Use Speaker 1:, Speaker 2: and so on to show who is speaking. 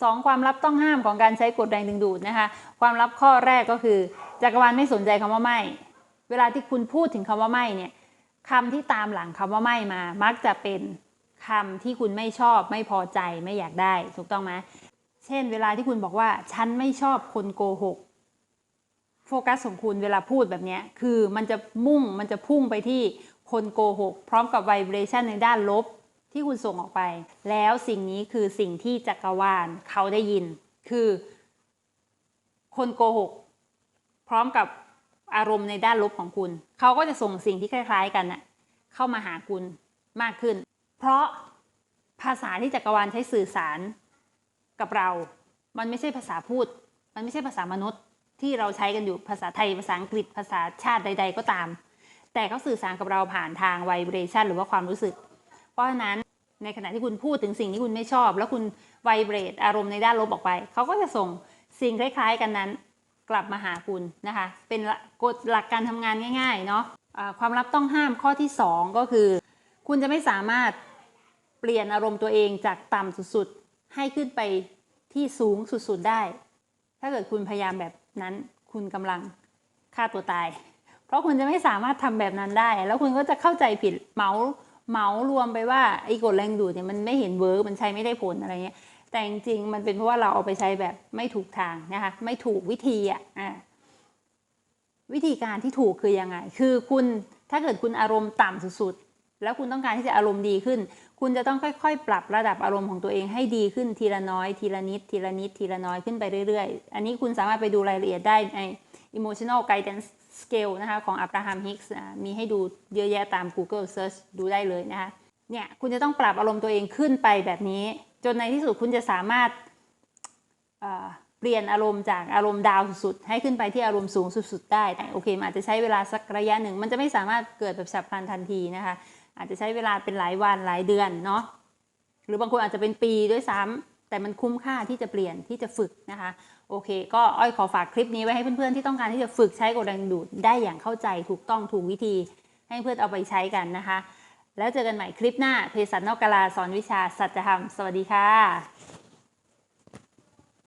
Speaker 1: สองความลับต้องห้ามของการใช้กฎแรงดึงดูดนะคะ ความลับข้อแรกก็คือจักรวาลไม่สนใจคำว่าไม่ เวลาที่คุณพูดถึงคำว่าไม่เนี่ยคำที่ตามหลังคำว่าไม่มา มักจะเป็นคำที่คุณไม่ชอบ ไม่พอใจไม่อยากได้ ถูกต้องไหมเช่น เวลาที่คุณบอกว่า ฉันไม่ชอบคนโกหกโฟกัสของคุณเวลาพูดแบบนี้คือมันจะมุ่งมันจะพุ่งไปที่คนโกหก พร้อมกับไวเบรชันในด้านลบ ที่คุณส่งออกไป แล้วสิ่งนี้คือสิ่งที่จักรวาลเขาได้ยิน คือ คนโกหก พร้อมกับอารมณ์ในด้านลบของคุณ เขาก็จะส่งสิ่งที่คล้าย ๆ กันน่ะเข้ามาหาคุณมากขึ้น เพราะภาษาที่จักรวาลใช้สื่อสารกับเรา มันไม่ใช่ภาษาพูด มันไม่ใช่ภาษามนุษย์ที่เราใช้กันอยู่ภาษาไทย ภาษาอังกฤษภาษาชาติใด ๆ ก็ตาม แต่เขาสื่อสารกับเราผ่านทางไวเบรชันหรือว่าความรู้สึก ราะฉะนั้นในขณะที่คุณพูดถึงสิ่งที่คุณไม่ชอบ แล้วคุณไวเบรตอารมณ์ในด้านลบออกไป เขาก็จะส่งสิ่งคล้ายๆ กันนั้นกลับมาหาคุณนะคะ เป็นกฎหลักการทำงานง่าย ๆ เนาะะความลับต้องห้ามข้อที่ 2 ก็คือ คุณจะไม่สามารถเปลี่ยนอารมณ์ตัวเองจากต่ำสุดๆ ให้ขึ้นไปที่สูงสุดๆได้ ถ้าเกิดคุณพยายามแบบนั้นคุณกำลังฆ่าตัวตาย เพราะคุณจะไม่สามารถทำแบบนั้นได้ แล้วคุณก็จะเข้าใจผิดเมา เหมารวมไปว่าไอ้กฎแรงดูดเนี่ยมันไม่เห็นเวิร์กมันใช้ไม่ได้ผลอะไรเงี้ยแต่จริงๆมันเป็นเพราะว่าเราเอาไปใช้แบบไม่ถูกทางนะคะไม่ถูกวิธีอะวิธีการที่ถูกคือยังไง คือคุณถ้าเกิดคุณอารมณ์ต่ำสุดๆ แล้วคุณต้องการที่จะอารมณ์ดีขึ้น คุณจะต้องค่อยๆ ปรับระดับอารมณ์ของตัวเองให้ดีขึ้นทีละน้อย ทีละนิด ทีละนิด ทีละน้อยขึ้นไปเรื่อยๆ อันนี้คุณสามารถไปดูรายละเอียดได้ใน emotional guidance scale นะคะของ Abraham Hicks อะมีให้ดูเยอะแยะตาม Google search ดูได้เลยนะคะเนี่ยคุณจะต้องปรับอารมณ์ตัวเองขึ้นไปแบบนี้ จนในที่สุดคุณจะสามารถเปลี่ยนอารมณ์จากอารมณ์ดาวสุดๆ ให้ขึ้นไปที่อารมณ์สูงสุดๆ ได้โอเคมันอาจจะใช้เวลาสักระยะหนึ่ง มันจะไม่สามารถเกิดแบบฉับพลันทันทีนะคะอาจจะใช้เวลาเป็นหลายวันหลายเดือนเนาะหรือบางคนอาจจะเป็นปีด้วยซ้ำ แต่มันคุ้มค่าที่จะเปลี่ยนที่จะฝึกนะคะ โอเค ก็อ้อยขอฝากคลิปนี้ไว้ให้เพื่อนๆที่ต้องการที่จะฝึกใช้กดแรงดูดได้อย่างเข้าใจถูกต้องถูกวิธี ให้เพื่อนเอาไปใช้กันนะคะ แล้วเจอกันใหม่คลิปหน้าเภสัชนอกกาลาสอนวิชาสัจธรรม สวัสดีค่ะ